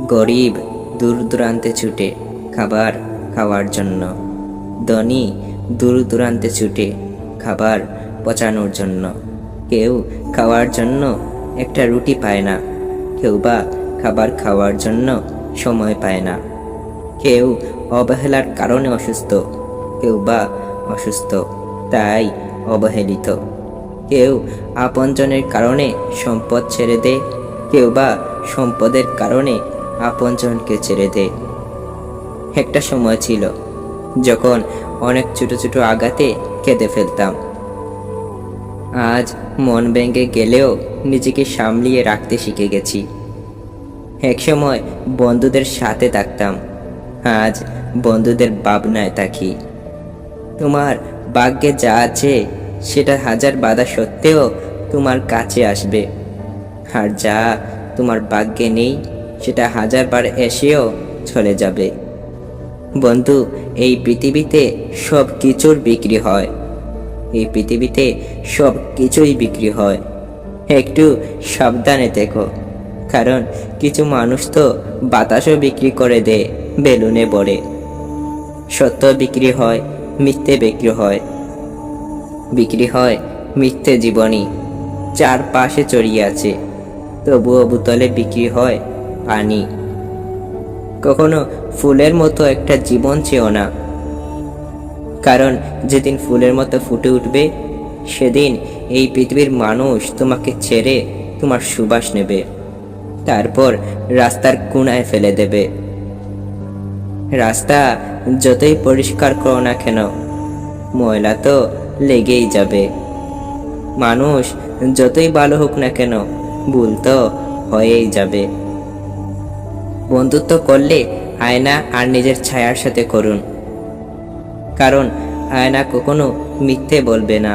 গরিব দূর দূরান্তে ছুটে খাবার খাওয়ার জন্য। ধনী দূর দূরান্তে ছুটে খাবার পচানোর জন্য। কেউ খাওয়ার জন্য একটা রুটি পায় না। কেউ বা খাবার খাওয়ার জন্য সময় পায় না। কেউ অবহেলার কারণে অসুস্থ, কেউ বা অসুস্থ, তাই অবহেলিত। কেউ আপনজনের কারণে সম্পদ ছেড়ে দেয়, কেউ বা সম্পদের কারণে আপনজনকে ছেড়ে দেয় একটা সময় ছিল, যখন অনেক ছোট ছোট আঘাতে কেঁদে ফেলতাম। আজ মন ভেঙে গেলেও নিজেকে সামলিয়ে রাখতে শিখে গেছি। একসময় বন্ধুদের সাথে থাকতাম, আজ বন্ধুদের ভাবনায় থাকি। তোমার ভাগ্যে যা আছে, সেটা হাজার বাধা সত্ত্বেও তোমার কাছে আসবে। আর যা তোমার ভাগ্যে নেই সেটা হাজারবার এসেও চলে যাবে। বন্ধু, এই পৃথিবীতে সব কিছুর বিক্রি হয়। এই পৃথিবীতে সব কিছুই বিক্রি হয়। একটু সাবধানে দেখো কারণ কিছু মানুষ তো বাতাসও বিক্রি করে দেয় বেলুনে পড়ে সত্য বিক্রি হয়, মিথ্যে বিক্রি হয়। বিক্রি হয় মিথ্যে জীবনী চার পাশে চড়িয়ে আছে। তবুও বোতলে বিক্রি হয় পানি। কখনো ফুলের মতো একটা জীবন চেয়েও না। কারণ যেদিন ফুলের মতো ফুটে উঠবে, সেদিন এই পৃথিবীর মানুষ তোমাকে ছেড়ে তোমার সুবাস নেবে। তারপর রাস্তার কোনায় ফেলে দেবে। রাস্তা যতই পরিষ্কার করো না কেন, ময়লা তো লেগেই যাবে। মানুষ যতই ভালো হোক না কেন, ভুল তো হয়েই যাবে। বন্ধুত্ব করলে আয়না আর নিজের ছায়ার সাথে করুন। কারণ আয়না কখনো মিথ্যে বলবে না,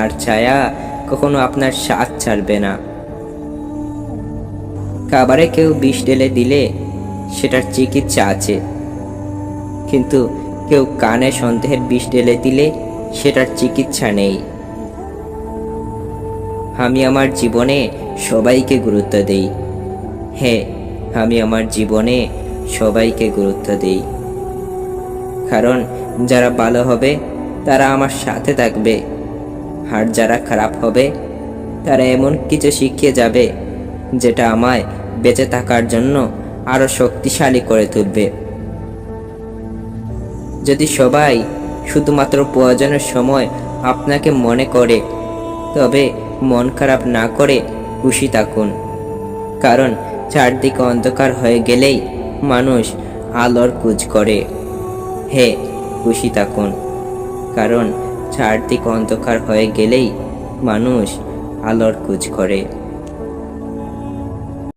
আর ছায়া কখনো আপনার স্বাদ ছাড়বে না। খাবারে কেউ বিষ ঢেলে দিলে সেটার চিকিৎসা আছে, কিন্তু কেউ কানে সন্দেহের বিষ ঢেলে দিলে সেটার চিকিৎসা নেই। আমি আমার জীবনে সবাইকে গুরুত্ব দেই। হ্যাঁ আমি আমার জীবনে সবাইকে গুরুত্ব দেই। কারণ যারা ভালো হবে, তারা আমার সাথে থাকবে। আর যারা খারাপ হবে, তারা এমন কিছু শিখিয়ে যাবে, যেটা আমায় বেঁচে থাকার জন্য আরও শক্তিশালী করে তুলবে। যদি সবাই শুধুমাত্র প্রয়োজনের সময় আপনাকে মনে করে, তবে মন খারাপ না করে খুশি থাকুন। কারণ চারদিকে অন্ধকার হয়ে গেলেই মানুষ আলোর কুচ করে। হে খুশি থাকুন কারণ চারদিক অন্ধকার হয়ে গেলেই মানুষ আলোর কুচ করে।